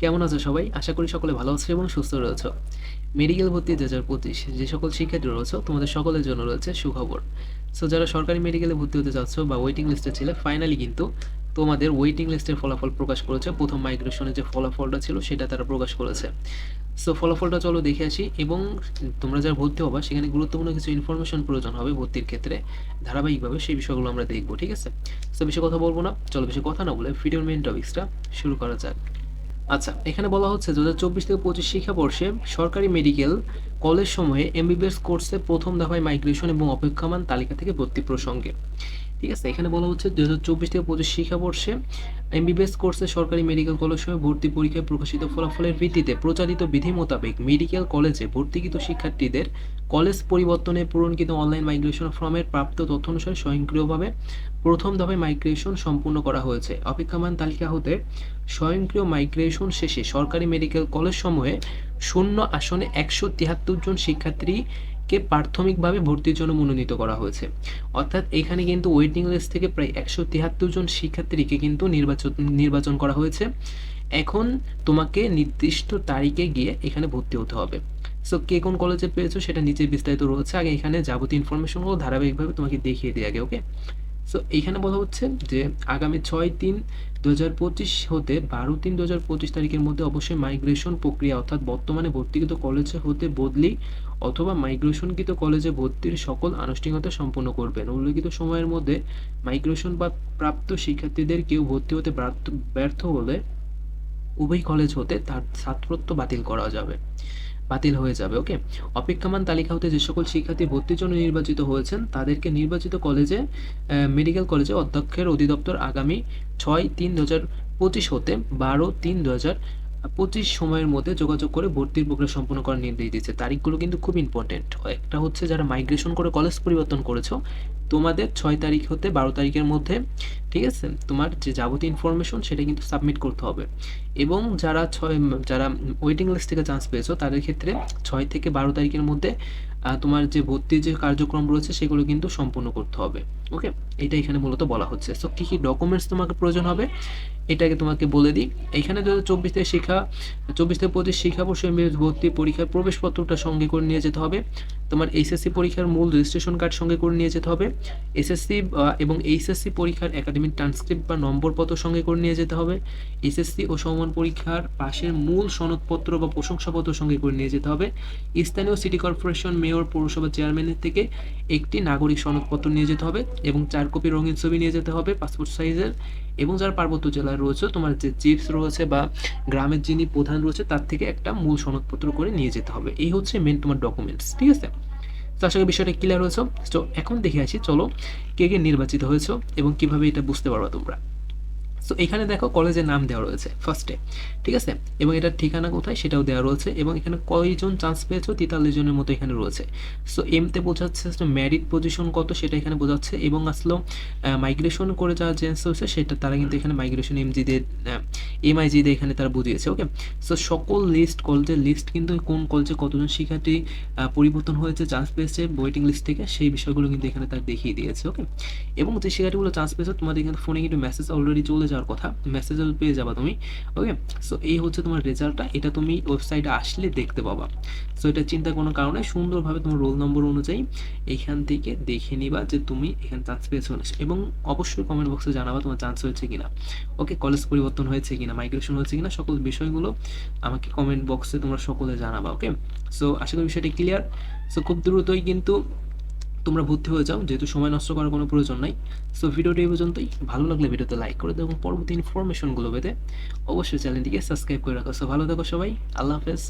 কেমন আছো সবাই? আশা করি সকলে ভালো আছো এবং সুস্থ রয়েছো। মেডিকেল ভর্তি দু হাজার পঁচিশ যে সকল শিক্ষার্থী রয়েছে, তোমাদের সকলের জন্য রয়েছে সুখবর। সো যারা সরকারি মেডিকেলে ভর্তি হতে চাচ্ছ বা ওয়েটিং লিস্টে ছিল ফাইনালি কিন্তু তোমাদের ওয়েটিং লিস্টের ফলাফল প্রকাশ করেছে। প্রথম মাইগ্রেশনের যে ফলাফলটা ছিল, সেটা তারা প্রকাশ করেছে। সো ফলাফলটা চলো দেখে আসি এবং তোমরা যারা ভর্তি হবা, সেখানে গুরুত্বপূর্ণ কিছু ইনফরমেশন প্রয়োজন হবে ভর্তির ক্ষেত্রে। ধারাবাহিকভাবে সেই বিষয়গুলো আমরা দেখব, ঠিক আছে? সো বেশি কথা বলব না। চলো বেশি কথা না বলে ভিডিওর মেইন টপিক্সটা শুরু করা যাক। আচ্ছা এখানে বলা হচ্ছে দু হাজার চব্বিশ থেকে পঁচিশ শিক্ষাবর্ষে সরকারি মেডিকেল কলেজ সময়ে এমবিবিএস কোর্সে প্রথম দফায় মাইগ্রেশন এবং অপেক্ষমান তালিকা থেকে ভর্তি প্রসঙ্গে। ঠিক আছে, এখানে বলা হচ্ছে দু হাজার চব্বিশ থেকে পঁচিশ শিক্ষাবর্ষে এমবিবিএস কোর্সে সরকারি মেডিকেল কলেজ সময় ভর্তি পরীক্ষায় প্রকাশিত ফলাফলের ভিত্তিতে প্রচারিত বিধি মোতাবেক মেডিকেল কলেজে ভর্তিকৃত শিক্ষার্থীদের কলেজ পরিবর্তনে পূরণকৃত অনলাইন মাইগ্রেশন ফর্মের প্রাপ্ত তথ্য অনুসারে স্বয়ংক্রিয়ভাবে প্রথম দফায় মাইগ্রেশন সম্পূর্ণ করা হয়েছে। অপেক্ষমান তালিকা হতে স্বয়ংক্রিয় মাইগ্রেশন শেষে সরকারি মেডিকেল কলেজ সমূহে শূন্য আসনে একশো তিয়াত্তর জন শিক্ষার্থীকে প্রাথমিকভাবে ভর্তির জন্য মনোনীত করা হয়েছে। অর্থাৎ এখানে কিন্তু ওয়েটিং লিস্ট থেকে প্রায় একশো তিয়াত্তর জন শিক্ষার্থীকে কিন্তু নির্বাচন নির্বাচন করা হয়েছে। এখন তোমাকে নির্দিষ্ট তারিখে গিয়ে এখানে ভর্তি হতে হবে। সো কে কোন কলেজে পেয়েছ সেটা নিচে বিস্তারিত রয়েছে। আগে এখানে যাবতীয় ইনফরমেশনগুলো ধারাবাহিকভাবে তোমাকে দেখিয়ে দিই আগে ওকে সো এইখানে বলা হচ্ছে যে আগামী ছয় তিন দু হাজার পঁচিশ হতে বারো তিন দু তারিখের মধ্যে অবশ্যই মাইগ্রেশন প্রক্রিয়া অর্থাৎ বর্তমানে ভর্তিকৃত কলেজে হতে বদলি অথবা মাইগ্রেশনকৃত কলেজে ভর্তির সকল আনুষ্ঠানিকতা সম্পন্ন করবেন। উল্লেখিত সময়ের মধ্যে মাইগ্রেশন বা প্রাপ্ত শিক্ষার্থীদের কেউ ভর্তি হতে ব্যর্থ হলে উভয় কলেজ হতে তার ছাত্রত্ব বাতিল করা যাবে। বাতিল হয়ে যাবে ওকে অপেক্ষমান তালিকা হতে যে সকল শিক্ষার্থী ভর্তির জন্য নির্বাচিত হয়েছেন, তাদেরকে নির্বাচিত কলেজে মেডিকেল কলেজে অধ্যক্ষের অধিদপ্তর আগামী ছয় তিন দু হাজার পঁচিশ হতে বারো তিন দু হাজার পঁচিশ সময়ের মধ্যে যোগাযোগ করে ভর্তির প্রক্রিয়া সম্পন্ন করার নির্দেশ দিয়েছে। তারিখগুলো কিন্তু খুব ইম্পর্টেন্ট একটা হচ্ছে যারা মাইগ্রেশন করে কলেজ পরিবর্তন করেছ, তোমাদের ছয় তারিখ হতে বারো তারিখের মধ্যে, ঠিক আছে? তোমার যে যাবতীয় ইনফরমেশন সেটা কিন্তু সাবমিট করতে হবে। এবং যারা ছয়, যারা ওয়েটিং লিস্ট থেকে চান্স পেয়েছ, তাদের ক্ষেত্রে ছয় থেকে বারো তারিখের মধ্যে তোমার যে ভর্তির যে কার্যক্রম রয়েছে, সেগুলো কিন্তু সম্পূর্ণ করতে হবে। ওকে এটা এখানে মূলত বলা হচ্ছে। সো কী কী ডকুমেন্টস তোমাকে প্রয়োজন হবে? এটাকে তোমাকে বলে দিই। এখানে দু হাজার চব্বিশ থেকে শিক্ষা, চব্বিশ থেকে পঁচিশ শিক্ষাবর্ষ MBA ভর্তি পরীক্ষার প্রবেশপত্রটা সঙ্গে করে নিয়ে যেতে হবে। তোমার এইচএসসি পরীক্ষার মূল রেজিস্ট্রেশন কার্ড সঙ্গে করে নিয়ে যেতে হবে। এসএসসি এবং এইচএসসি পরীক্ষার একাডেমিক ট্রান্সক্রিপ্ট বা নম্বরপত্র সঙ্গে করে নিয়ে যেতে হবে। এসএসসি ও সমান পরীক্ষার পাশের মূল সনদপত্র বা প্রশংসাপত্র সঙ্গে করে নিয়ে যেতে হবে। স্থানীয় সিটি কর্পোরেশন মেয়র পৌরসভা চেয়ারম্যানের থেকে একটি নাগরিক সনদপত্র নিয়ে যেতে হবে। এবং চার কপি রঙিন ছবি নিয়ে যেতে হবে পাসপোর্ট সাইজের এবং যারা পার্বত্য জেলায় রয়েছে, তোমার যে চিপস রয়েছে বা গ্রামের যিনি প্রধান রয়েছে, তার থেকে একটা মূল সনদপত্র করে নিয়ে যেতে হবে। এই হচ্ছে মেন তোমার ডকুমেন্টস ঠিক আছে? তো আশা করি বিষয়টা ক্লিয়ার হয়েছে। তো এখন দেখে আসি, চলো কে কে নির্বাচিত হয়েছো এবং কীভাবে এটা বুঝতে পারবা তোমরা। সো এখানে দেখো কলেজের নাম দেওয়া রয়েছে ফার্স্টে ঠিক আছে? এবং এটার ঠিকানা কোথায় সেটাও দেওয়া রয়েছে, এবং এখানে কয়জন চান্স পেয়েছ? তেতাল্লিশ জনের মতো এখানে রয়েছে। সো এমতে বোঝাচ্ছে ম্যারিট পজিশন কত, সেটা এখানে বোঝাচ্ছে, এবং আসলো মাইগ্রেশন করে যারা চেঞ্জ হয়েছে, সেটা তারা কিন্তু এখানে মাইগ্রেশন এমজি দিয়ে এমআইজি দিয়ে এখানে তারা বুঝিয়েছে ওকে সো সকল লিস্ট কলেজের লিস্ট কিন্তু কোন কলেজে কতজন শিক্ষার্থী পরিবর্তন হয়েছে চান্স পেয়েছে ওয়েটিং লিস্ট থেকে, সেই বিষয়গুলো কিন্তু এখানে তার দেখিয়ে দিয়েছে ওকে এবং যে শিক্ষার্থীগুলো চান্স পেয়েছে, তোমাদের এখানে ফোনে কিন্তু মেসেজ অলরেডি চলে যাওয়ার কথা মেসেজ পেয়ে যাবা তুমি ওকে সো এই হচ্ছে তোমার রেজাল্টটা এটা তুমি ওয়েবসাইটে আসলে দেখতে পাবা। সো এটা চিন্তা কোনো কারণে সুন্দরভাবে তোমার রোল নম্বর অনুযায়ী এইখান থেকে দেখে নিবা যে তুমি এখানে চান্স পেয়েছ এবং অবশ্যই কমেন্ট বক্সে জানাবা তোমার চান্স হয়েছে কিনা। ওকে কলেজ পরিবর্তন হয়েছে কিনা মাইগ্রেশন হয়েছে কিনা, সকল বিষয়গুলো আমাকে কমেন্ট বক্সে তোমরা সকলে জানাবা ওকে সো আশা করি বিষয়টি ক্লিয়ার সো খুব দ্রুতই কিন্তু তোমরা ভর্তি হয়ে যাও, যেহেতু সময় নষ্ট করার কোনো প্রয়োজন নাই। সো ভিডিওটি এই পর্যন্তই। ভালো লাগলে ভিডিওতে লাইক করে দেবো এবং পরবর্তী ইনফরমেশনগুলো পেতে অবশ্যই চ্যানেলটিকে সাবস্ক্রাইব করে রাখো। সো ভালো থাকো সবাই। আল্লাহ হাফেজ।